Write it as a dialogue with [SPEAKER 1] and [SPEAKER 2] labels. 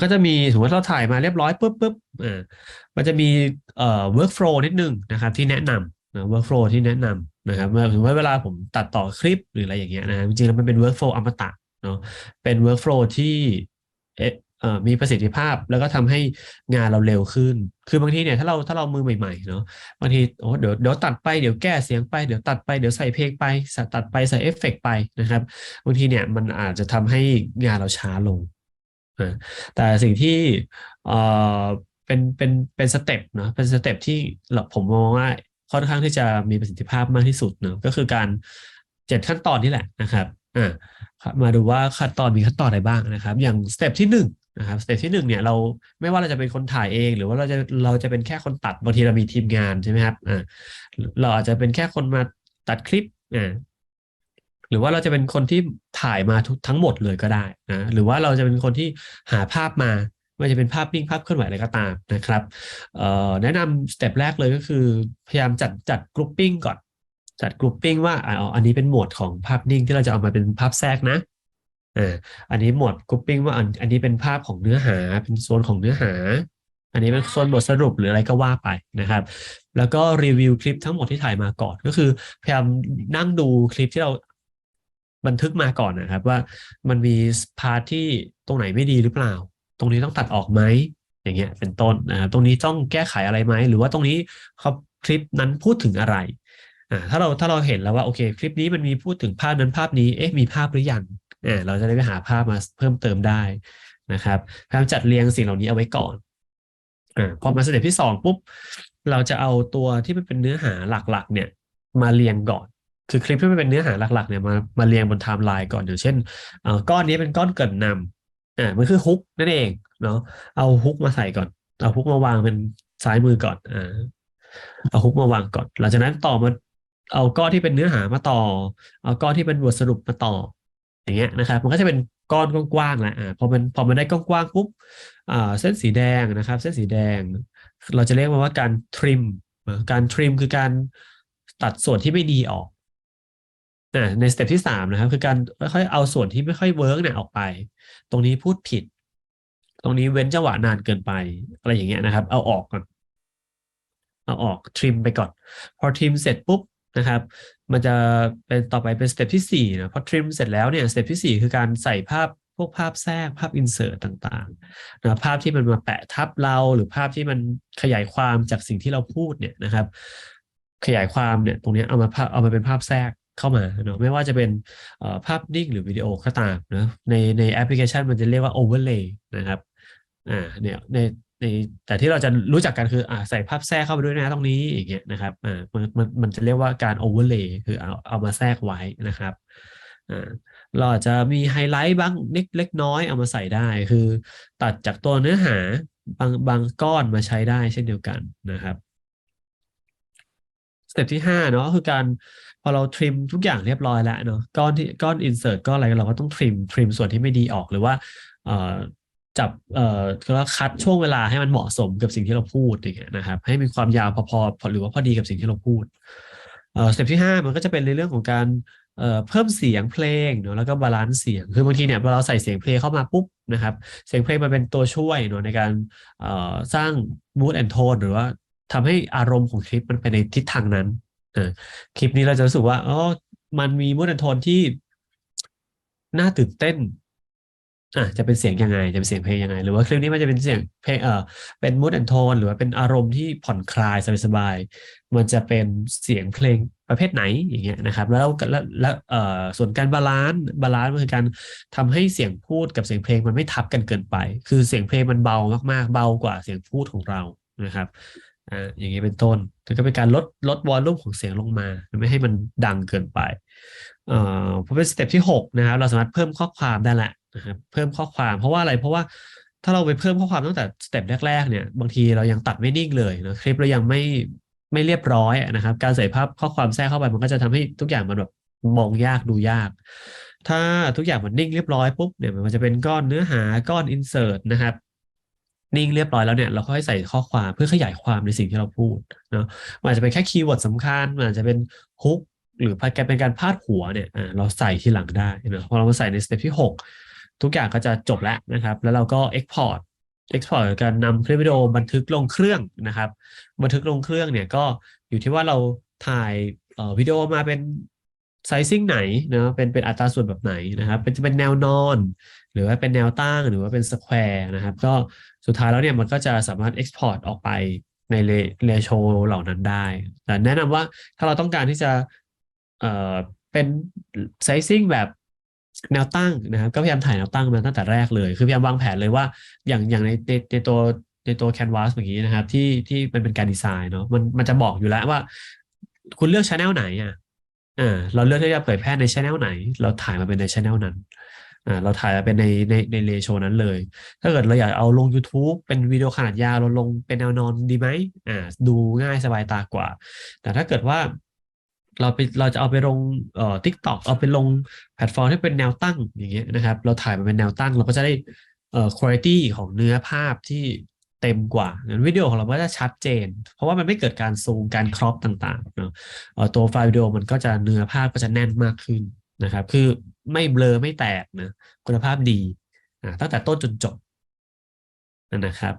[SPEAKER 1] ก็จะมีสมมติเราถ่ายมาเรียบร้อยปุ๊บปุ๊บอ่ามันจะมีเอ่อ workflow นิดนึงนะครับ ที่แนะนำนะ workflow ที่แนะนำนะครับเมื่อถึงว่าเวลาผมตัดต่อคลิปหรืออะไรอย่างเงี้ยนะจริงๆแล้วมันเป็น workflow อมตะเนาะเป็น workflow ที่เอ่เอ่อมีประสิทธิภาพแล้วก็ทำให้งานเราเร็วขึ้น คือบางทีเนี่ยถ้าเราถ้าเรามือใหม่ๆเนาะบางทีโอ้เดี๋ยวเดี๋ยวตัดไปเดี๋ยวแก้เสียงไปเดี๋ยวตัดไปเดี๋ยวใส่เพลงไปตัดไปใส่เอฟเฟกต์ไปนะครับบางทีเนี่ยมันอาจจะทำให้งานเราช้าลง แต่สิ่งที่เออเป็นเป็นเป็นสเต็ปเนาะเป็นสเต็ปที่ผมมองว่าค่อนข้างที่จะมีประสิทธิภาพมากที่สุดเนาะก็คือการเจ็ดขั้นตอนนี่แหละนะครับอ่ามาดูว่าขั้นตอนมีขั้นตอนอะไรบ้างนะครับ อย่างสเต็ปที่หนึ่งนะครับสเต็ปที่หนึ่งเนี่ยเราไม่ว่าเราจะเป็นคนถ่ายเอง หรือว่าเราจะเราจะเป็นแค่คนตัดบางทีเรามีทีมงานใช่ไหมครับอ่าเราอาจจะเป็นแค่คนมาตัดคลิปอ่า หรือว่าเราจะเป็นคนที่ถ่ายมาทั้งหมดเลยก็ได้นะหรือว่าเราจะเป็นคนที่หาภาพมาไม่ว่าจะเป็นภาพนิ่งภาพเคลื่อนไหวอะไรก็ตามนะครับแนะนำสเต็ปแรกเลยก็คือ พยายามจัดจัดกรุ๊ปปิ้งก่อน จัดกรุ๊ปปิ้งว่าอ๋ออันนี้เป็นหมวดของภาพนิ่งที่เราจะเอามาเป็นภาพแทรกนะอันนี้หมวดกรุ๊ปปิ้งว่าอันอันนี้เป็นภาพของเนื้อหาเป็นโซนของเนื้อหา อันนี้เป็นโซนบทสรุปหรืออะไรก็ว่าไปนะครับ แล้วก็รีวิวคลิปทั้งหมดที่ถ่ายมาก่อนก็คือพยายามนั่งดูคลิปที่เรา บันทึกมาก่อนนะครับ ว่ามันมีพาร์ทที่ตรงไหนไม่ดีหรือเปล่า ตรงนี้ต้องตัดออกไหมอย่างเงี้ยเป็นต้นนะครับตรงนี้ต้องแก้ไขอะไรไหมหรือว่าตรงนี้เขาคลิปนั้นพูดถึงอะไรอ่าถ้าเราถ้าเราเห็นแล้วว่าโอเค คลิปนี้มันมีพูดถึงภาพนั้นภาพนี้เอ๊ะมีภาพหรือยังอ่าเราจะได้ไปหาภาพมาเพิ่มเติมได้นะครับพยายามจัดเรียงสิ่งเหล่านี้เอาไว้ก่อนอ่าพอมาสเต็ปที่สองปุ๊บเราจะเอาตัวที่มันเป็นเนื้อหาหลักๆ เนี่ยมาเรียงก่อน คือคลิปที่มันเป็นเนื้อหาหลักๆเนี่ยมามาเรียงบนไทม์ไลน์ก่อนอย่างเช่นอ่อก้อนนี้เป็นก้อนเกินนำอ่ามันคือฮุกนั่นเองเนาะเอาฮุกมาใส่ก่อน เอาฮุกมาวางเป็นซ้ายมือก่อนอ่าเอาฮุกมาวางก่อน หลังจากนั้นต่อมาเอาก้อนที่เป็นเนื้อหามาต่อ เอาก้อนที่เป็นบทสรุปมาต่อ อย่างเงี้ยนะครับมันก็จะเป็นก้อนกว้างๆแล้วอ่าพอมันพอมันได้กว้างๆปุ๊บอ่าเส้นสีแดงนะครับ เส้นสีแดง เราจะเรียกมันว่าการทริม การทริมคือการตัดส่วนที่ไม่ดีออก อ่าในสเต็ปที่สามนะครับ คือการค่อยๆเอาส่วนที่ไม่ค่อยเวิร์กเนี่ยออกไป ตรงนี้พูดผิด ตรงนี้เว้นจังหวะนานเกินไป อะไรอย่างเงี้ยนะครับ เอาออกก่อนเอาออกทริมไปก่อน พอทริมเสร็จปุ๊บนะครับ มันจะเป็นต่อไปเป็นสเต็ปที่สี่นะพอทริมเสร็จแล้วเนี่ยสเต็ปที่สี่คือการใส่ภาพพวกภาพแทรกภาพอินเสิร์ตต่างๆนะภาพที่มันมาแปะทับเราหรือภาพที่มันขยายความจากสิ่งที่เราพูดเนี่ยนะครับ ขยายความเนี่ยตรงนี้เอามาภาพเอามาเป็นภาพแทรก เข้ามาเนาะไม่ว่าจะเป็นภาพนิ่งหรือวิดีโอก็ตามนะในในแอปพลิเคชันมันจะเรียกว่า overlay นะครับอ่าเนี่ยในในแต่ที่เราจะรู้จักกันคืออ่าใส่ภาพแทรกเข้าไปด้วยนะตรงนี้อย่างเงี้ยนะครับอ่ามันมันมันจะเรียกว่าการ overlay คือเอาเอามาแทรกไว้นะครับอ่าเราอาจจะมีไฮไลท์บ้างเล็กเล็กน้อยเอามาใส่ได้ คือตัดจากตัวเนื้อหาบางบางก้อนมาใช้ได้เช่นเดียวกันนะครับสเต็ปที่ห้าเนาะคือการ อเราทริมทุกอย่างเรียบร้อยแล้วเนาะก้อนที่ก้อนอินเสิร์ตก้อนอะไรเราก็ต้องทริมทริมส่วนที่ไม่ดีออกหรือว่าจับเอ่อก็คัดช่วงเวลาให้มันเหมาะสมกับสิ่งที่เราพูดอย่างเงี้ยนะครับ ให้มีความยาวพอๆหรือว่าพอดีกับสิ่งที่เราพูดเอ่อสเต็ปที่ห้ามันก็จะเป็นในเรื่องของการเอ่อเพิ่มเสียงเพลงเนาะแล้วก็บาลานซ์เสียงคือบางทีเนี่ยพอเราใส่เสียงเพลงเข้ามาปุ๊บนะครับ เสียงเพลงมันเป็นตัวช่วยเนาะในการเอ่อสร้าง mood and tone หรือว่าทำให้อารมณ์ของคลิปมันไปในทิศทางนั้น คลิปนี้เราจะรู้สึกว่าอ๋อมันมี mood and tone ที่น่าตื่นเต้นอะจะเป็นเสียงยังไง จะเป็นเสียงเพลงยังไง หรือว่าคลิปนี้มันจะเป็นเสียงเพลงเออเป็น mood and tone หรือว่าเป็นอารมณ์ที่ผ่อนคลายสบายๆมันจะเป็นเสียงเพลงประเภทไหนอย่างเงี้ยนะครับ แล้วแล้วแล้วเอ่อส่วนการบาลานซ์บาลานซ์มันคือการทำให้เสียงพูดกับเสียงเพลงมันไม่ทับกันเกินไป คือเสียงเพลงมันเบามากๆ เบากว่าเสียงพูดของเรานะครับ อ่าอย่างนี้เป็นต้นแล้วก็เป็นการลดลดวอลลุ่มของเสียงลงมา ไม่ให้มันดังเกินไปเอ่อพอเป็นสเต็ปที่หกนะครับเราสามารถเพิ่มข้อความได้แหละนะครับเพิ่มข้อความเพราะว่าอะไรเพราะว่าถ้าเราไปเพิ่มข้อความตั้งแต่สเต็ปแรกๆเนี่ยบางทีเรายังตัดไม่นิ่งเลยนะคลิปเรายังไม่ไม่เรียบร้อยนะครับ การใส่ภาพข้อความแทรกเข้าไปมันก็จะทำให้ทุกอย่างมันแบบมองยากดูยาก ถ้าทุกอย่างมันนิ่งเรียบร้อยปุ๊บเนี่ยมันจะเป็นก้อนเนื้อหาก้อนอินเสิร์ตนะครับ นิ่งเรียบร้อยแล้วเนี่ยเราค่อยใส่ข้อความเพื่อขยายความในสิ่งที่เราพูดเนาะมันอาจจะเป็นแค่คีย์เวิร์ดสำคัญมันอาจจะเป็นฮุกหรือเป็นการพาดหัวเนี่ยเราใส่ที่หลังได้นะพอเรามาใส่ในสเต็ปที่ 6 ทุกอย่างก็จะจบแล้วนะครับ แล้วเราก็ Export export กับการนำคลิปวิดีโอบันทึกลงเครื่องนะครับ บันทึกลงเครื่องเนี่ยก็อยู่ที่ว่าเราถ่ายเอ่อวิดีโอมาเป็น ไซซิ่งไหนนะเป็นเป็นอัตราส่วนแบบไหนนะครับเป็นจะเป็นแนวนอน หรือว่าเป็นแนวตั้งหรือว่าเป็นสแควร์นะครับ ก็สุดท้ายแล้วเนี่ยมันก็จะสามารถ export ออกไปในเรเรโชเหล่านั้นได้ แต่แนะนำว่าถ้าเราต้องการที่จะเอ่อเป็นไซซิ่งแบบแนวตั้งนะครับก็พยายามถ่ายแนวตั้งมาตั้งแต่แรกเลย คือพยายามวางแผนเลยว่าอย่างอย่างในในในตัวในตัว Canvas อย่างนี้นะครับ ที่ที่มันเป็นการดีไซน์เนาะมันมันจะบอกอยู่แล้วว่า คุณเลือกช anel ไหนอะ อ่าเราเลือกที่จะเผยแพร่ในช anel ไหน เราถ่ายมาเป็นในช anel นั้นอ่าเราถ่ายมาเป็นในในในเรโชนั้นเลย ถ้าเกิดเราอยากเอาลง YouTube เป็นวิดีโอขนาดยาวเราลงเป็นแนวนอนดีไหมอ่าดูง่ายสบายตากว่า แต่ถ้าเกิดว่าเราไปเราจะเอาไปลงเอ่อ TikTok เอาไปลงแพลตฟอร์มที่เป็นแนวตั้งอย่างเงี้ยนะครับ เราถ่ายมาเป็นแนวตั้ง เราก็จะได้เอ่อคุณภาพของเนื้อภาพที่ เต็มกว่างั้นวิดีโอของเราก็จะชัดเจน เพราะว่ามันไม่เกิดการซูมการครอปต่างๆเนาะตัวไฟล์วิดีโอมันก็จะเนื้อภาพก็จะแน่นมากขึ้นนะครับ คือไม่เบลอไม่แตกนะคุณภาพดีตั้งแต่ต้นจนจบนั่นนะครับ